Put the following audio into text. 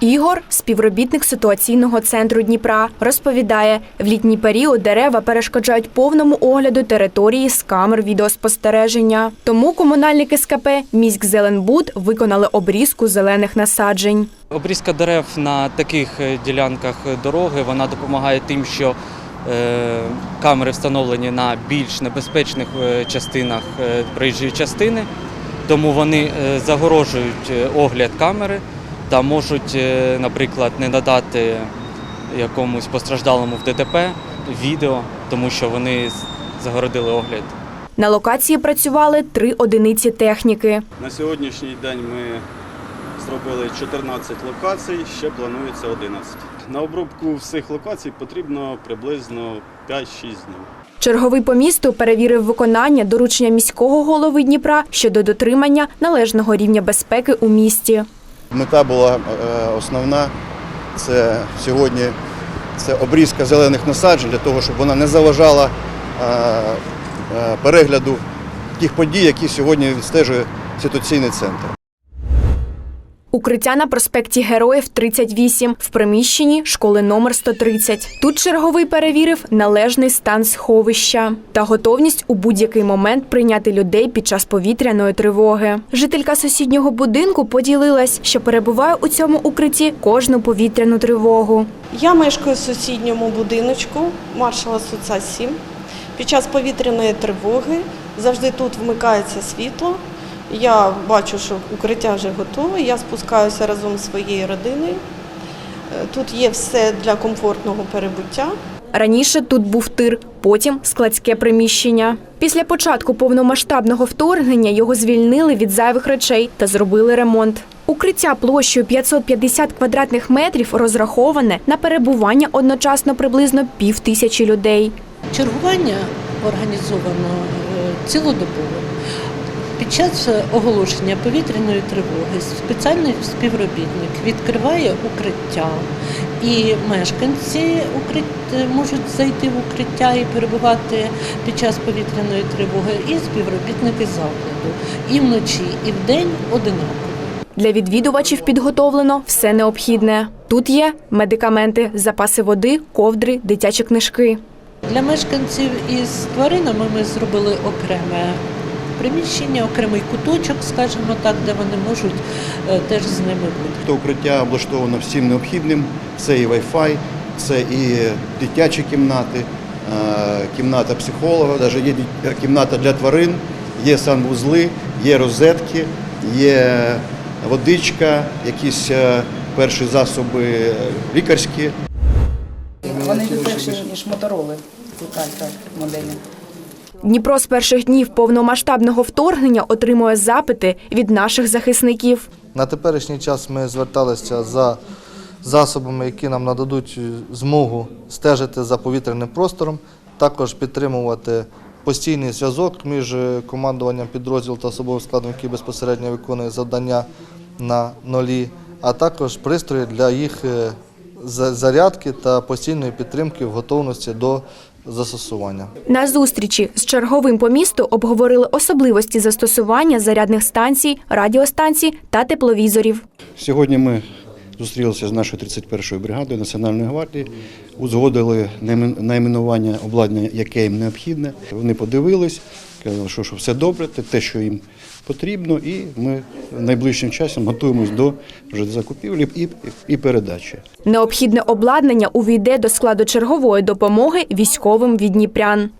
Ігор, співробітник ситуаційного центру Дніпра, розповідає, в літній період дерева перешкоджають повному огляду території з камер відеоспостереження. Тому комунальники СКП «Міськзеленбуд» виконали обрізку зелених насаджень. Обрізка дерев на таких е, ділянках дороги вона допомагає тим, що е, камери встановлені на більш небезпечних е, частинах проїжджої частини, тому вони загорожують огляд камери та можуть, е, наприклад, не надати якомусь постраждалому в ДТП відео, тому що вони загородили огляд. На локації працювали три одиниці техніки. На сьогоднішній день ми зробили 14 локацій, ще планується 11. На обробку всіх локацій потрібно приблизно 5-6 днів. Черговий по місту перевірив виконання доручення міського голови Дніпра щодо дотримання належного рівня безпеки у місті. Мета була е, основна це сьогодні це обрізка зелених насаджень для того, щоб вона не заважала е, е, перегляду тих подій, які сьогодні відстежує ситуаційний центр. Укриття на проспекті Героїв 38 в приміщенні школи номер 130. Тут черговий перевірив належний стан сховища та готовність у будь-який момент прийняти людей під час повітряної тривоги. Жителька сусіднього будинку поділилась, що перебуває у цьому укритті кожну повітряну тривогу. Я мешкаю в сусідньому будиночку маршала Суца 7. Під час повітряної тривоги завжди тут вмикається світло. Я бачу, що укриття вже готове. Я спускаюся разом з своєю родиною. Е, Тут є все для комфортного перебуття. Раніше тут був тир, потім складське приміщення. Після початку повномасштабного вторгнення його звільнили від зайвих речей та зробили ремонт. Укриття площею 550 квадратних метрів розраховане на перебування одночасно приблизно пів тисячі людей. Чергування організовано е, цілодобово. Під час оголошення повітряної тривоги спеціальний співробітник відкриває укриття, і мешканці можуть зайти в укриття і перебувати під час повітряної тривоги, і співробітники закладу. І вночі, і вдень одинаково. Для відвідувачів підготовлено все необхідне. Тут є медикаменти, запаси води, ковдри, дитячі книжки. Для мешканців із тваринами ми зробили окреме приміщення, окремий куточок, скажімо так, де вони можуть е, теж з ними бути. То укриття облаштовано всім необхідним. Це і Wi-Fi, це і дитячі кімнати, е, кімната психолога, навіть є кімната для тварин, є санвузли, є розетки, є водичка, якісь е, перші засоби лікарські. Вони йдуть ніж мотороли. Так, моделі. Дніпро з перших днів повномасштабного вторгнення отримує запити від наших захисників. На теперішній час ми зверталися за засобами, які нам нададуть змогу стежити за повітряним простором, також підтримувати постійний зв'язок між командуванням підрозділу та особовим складом, який безпосередньо виконує завдання на нолі, а також пристрої для їх е, зарядки та постійної підтримки в готовності до застосування. На зустрічі з черговим по місту обговорили особливості застосування зарядних станцій, радіостанцій та тепловізорів. Сьогодні ми зустрілися з нашою 31-ю бригадою Національної гвардії, узгодили найменування обладнання, яке їм необхідне. Вони подивились, сказали, що, що все добре, те- що їм потрібно, і ми найближчим часом готуємось до вже закупівлі і, і передачі. Необхідне обладнання увійде до складу чергової допомоги військовим від Дніпрян.